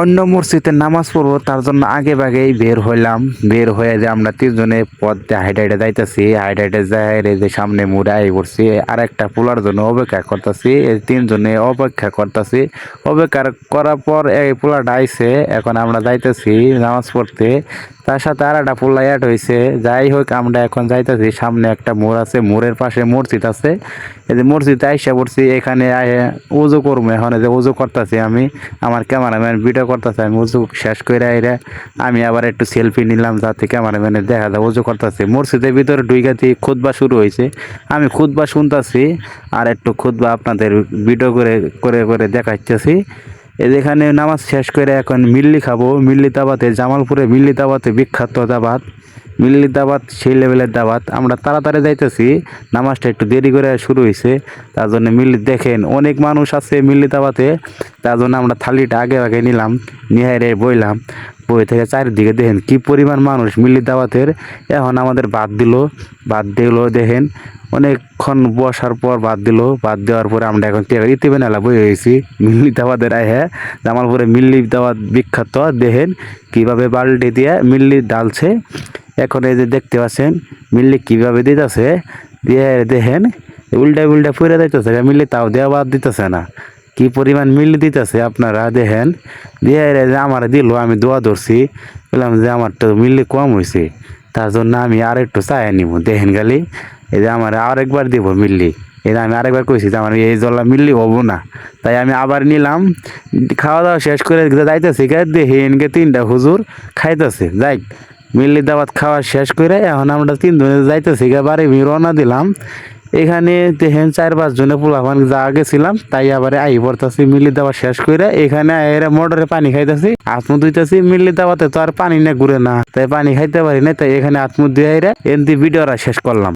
অন্য মসজিদে নামাজ পড়ব, তার জন্য আগে ভাগেই বের হইলাম। বের হয়ে যে আমরা তিনজনে পথ দিয়ে হাইটে হাইটে যাইতেছি, হাইটে হাইটে যাই যে সামনে মুড়ে আই পড়ছি আর একটা পোলার জন্য অপেক্ষা করতেছি, এই তিনজনে অপেক্ষা করতেছি। অপেক্ষা করার পর এই পোলাটা আইছে, এখন আমরা যাইতেছি নামাজ পড়তে। তার সাথে আর একটা পোলা অ্যাড হয়েছে যাই হোক আমরা এখন যাইতেছি, সামনে একটা মোড় আছে, মোড়ের পাশে মসজিদ আছে। এই যে মসজিদে আইসা পড়ছি, এখানে উজু করব, এখন যে উজু করতেছি আমি, আমার ক্যামেরাম্যান ভিডিও করতেছে, আমি উজু শেষ করে আইরে আমি আবার একটু সেলফি নিলাম যাতে ক্যামেরাম্যানে দেখা যায়, উজু করতেছে। মসজিদের ভিতরে ডুইগাতে খুদবা শুরু হয়েছে আমি খুদবা শুনতাছি আর একটু খুদবা আপনাদের ভিডিও করে করে করে যে এখানে নামাজ শেষ করে এখন মিল্লি খাব, মিল্লি দাবাতে জামালপুরে মিল্লি দাবাতে বিখ্যাত দাবাত মিল্লি দাবাত সেই লেভেলের দাবাত আমরা তাড়াতাড়ি যাইতেছি, নামাজটা একটু দেরি করে শুরু হয়েছে তার জন্য মিল্লি দেখেন, অনেক মানুষ আছে মিল্লি দাবাতে তার জন্য আমরা থালিটা আগে আগে নিলাম, নিয়ে রে বইলাম। বই থেকে চারিদিকে দেখেন কি পরিমাণ মানুষ মিল্লি দাবাতের এখন আমাদের বাদ দিল বাদ দিল দেখেন, অনেকক্ষণ বসার পর বাদ দিল। বাদ দেওয়ার পরে আমরা এখন ইতিবে নালা বই হয়েছি মিল্লি দাবাদের আহে জামালপুরে মিল্লি দাবাত বিখ্যাত, দেখেন কীভাবে বাল্টি দিয়ে মিল্লি ডালছে। এখন এই যে দেখতে পাচ্ছেন, মিল্লি কীভাবে দিতেছে, দিয়ে দেখেন, উল্টা উল্টা ফুরে দিতেছে মিল্লি তাও দেওয়া বাদ দিতেছে না। কি পরিমাণ মিল্লি দিতেছে আপনারা দেখেন, দিয়ে যে আমার দিল, আমি দোয়া ধরছি, বললাম যে আমার তো মিল্লি কম হয়েছে তার জন্য আমি আর একটু চাই নিব। দেখেন গালি এই যে আমার আরেকবার দিব মিল্লি। এটা আমি আরেকবার কইছি যে আমার এই জল্লা মিললি হব না। তাই আমি আবার নিলাম, খাওয়া দাওয়া শেষ করে যাইতেছি গে দেখি এনকে তিনটা হুজুর খাইতেছে। যাই মিল্লি দাবাত খাওয়া শেষ করে এখন আমরা তিনজনে যাইতেছি বাড়ি রওনা দিলাম। এখানে তেহেন চার পাঁচ জনে পোলাপান যা গেছিলাম তাই আবার আই পড়তেছি, মিল্লি দাবা শেষ করে। এখানে এরা মোটরে পানি খাইতেছি, আত্মু ধুইতেছি, মিল্লি দাবাতে তো আর পানি না ঘুরে না, তাই পানি খাইতে পারি না তাই এখানে আত্মু দিয়ে এরা এনতি ভিডিওরা শেষ করলাম।